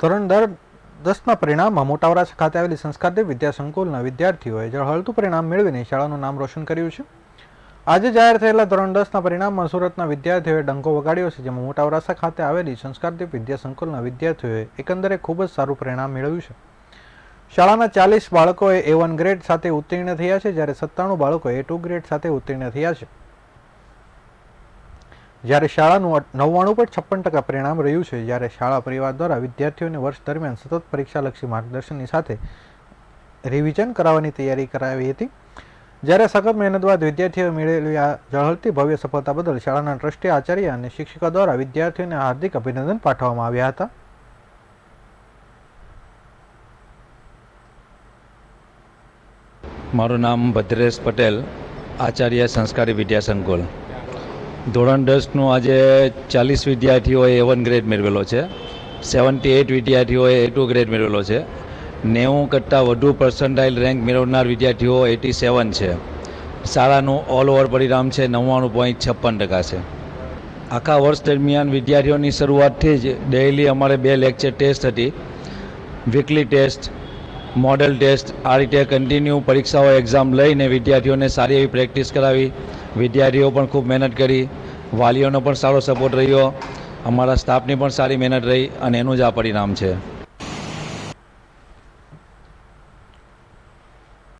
ધોરણ દર દસના પરિણામમાં મોટાવરાછા ખાતે આવેલી સંસ્કારદેવ વિદ્યા સંકુલના વિદ્યાર્થીઓએ ઝળહળતું પરિણામ મેળવીને શાળાનું નામ રોશન કર્યું છે. આજે જાહેર થયેલા ધોરણ દસના પરિણામમાં સુરતના વિદ્યાર્થીઓએ ડંકો વગાડ્યો છે, જેમાં મોટાવરાસા ખાતે આવેલી સંસ્કારદેવ વિદ્યા સંકુલના વિદ્યાર્થીઓએ એકંદરે ખૂબ જ સારું પરિણામ મેળવ્યું છે. શાળાના ચાલીસ બાળકોએ એ વન ગ્રેડ સાથે ઉત્તીર્ણ થયા છે, જ્યારે સત્તાણું બાળકો એ ટુ ગ્રેડ સાથે ઉત્તીર્ણ થયા છે. જ્યારે શાળાનું નવ્વાણું પોઈન્ટ છપ્પન ટકા પરિણામ રહ્યું છે, જ્યારે શાળા પરિવાર દ્વારા વિદ્યાર્થીઓને વર્ષ દરમિયાન સતત પરીક્ષાલક્ષી માર્ગદર્શનની સાથે રિવિઝન કરાવવાની તૈયારી કરાવી હતી. જ્યારે સખત મહેનત બાદ વિદ્યાર્થીઓએ મેળવેલી આ ઝળહળતી ભવ્ય સફળતા બદલ શાળાના ટ્રસ્ટી આચાર્ય અને શિક્ષકો દ્વારા વિદ્યાર્થીઓને હાર્દિક અભિનંદન પાઠવવામાં આવ્યા હતા. મારું નામ ભદ્રેશ પટેલ, આચાર્ય સંસ્કારી વિદ્યા સંકુલ. ધોરણ દસનું આજે ચાલીસ વિદ્યાર્થીઓએ એ વન ગ્રેડ મેળવેલો છે. સેવન્ટી એઇટ વિદ્યાર્થીઓએ એ ટુ ગ્રેડ મેળવેલો છે. નેવું કરતાં વધુ પર્સન્ટાઇલ રેન્ક મેળવનાર વિદ્યાર્થીઓ એટી સેવન છે. શાળાનું ઓલ ઓવર પરિણામ છે નવ્વાણું પોઈન્ટ છપ્પન ટકા છે. આખા વર્ષ દરમિયાન વિદ્યાર્થીઓની શરૂઆતથી જ ડેઇલી અમારે બે લેક્ચર ટેસ્ટ હતી. વીકલી ટેસ્ટ મોડેલ ટેસ્ટ આ રીતે કન્ટિન્યુ પરીક્ષાઓ એક્ઝામ લઈને વિદ્યાર્થીઓને સારી એવી પ્રેક્ટિસ કરાવી. વિદ્યાર્થીઓ પણ ખૂબ મહેનત કરી, વાલીઓનો પણ સારો સપોર્ટ રહ્યો, અમારા સ્ટાફની પણ સારી મહેનત રહી અને એનું જ આ પરિણામ છે.